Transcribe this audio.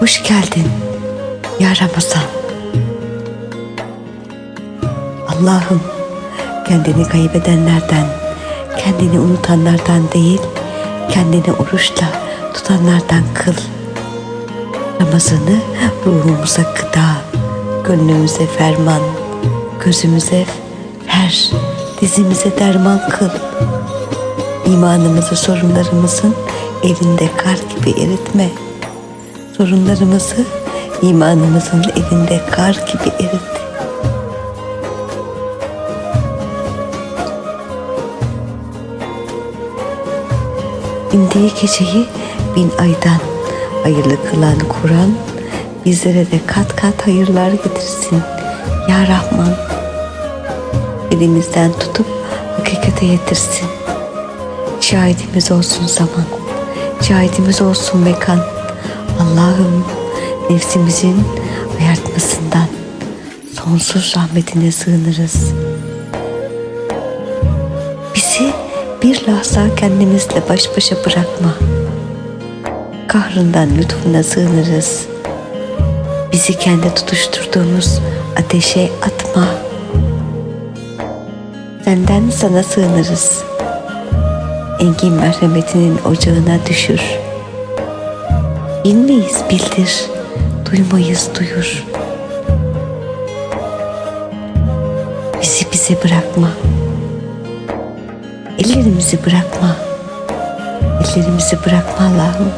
Hoş geldin ya Ramazan. Allah'ım kendini kaybedenlerden, kendini unutanlardan değil, kendini oruçla tutanlardan kıl. Ramazanı ruhumuza gıda, gönlümüze ferman, gözümüze fer, dizimize derman kıl. İmanımızı sorunlarımızın elinde kar gibi eritme. Sorunlarımızı imanımızın elinde kar gibi erit. İndiği geceyi bin aydan hayırlı kılan Kur'an bizlere de kat kat hayırlar getirsin. Ya Rahman elimizden tutup hakikate yetirsin. Şahidimiz olsun zaman, şahidimiz olsun mekan. Allah'ım nefsimizin ayartmasından sonsuz rahmetine sığınırız. Bizi bir lahza kendimizle baş başa bırakma. Kahrından lütfuna sığınırız. Bizi kendi tutuşturduğumuz ateşe atma. Senden sana sığınırız. Engin merhametinin ocağına düşür. Bilmeyiz bildir, duymayız duyur. Bizi bize bırakma. Ellerimizi bırakma. Ellerimizi bırakma Allah'ım.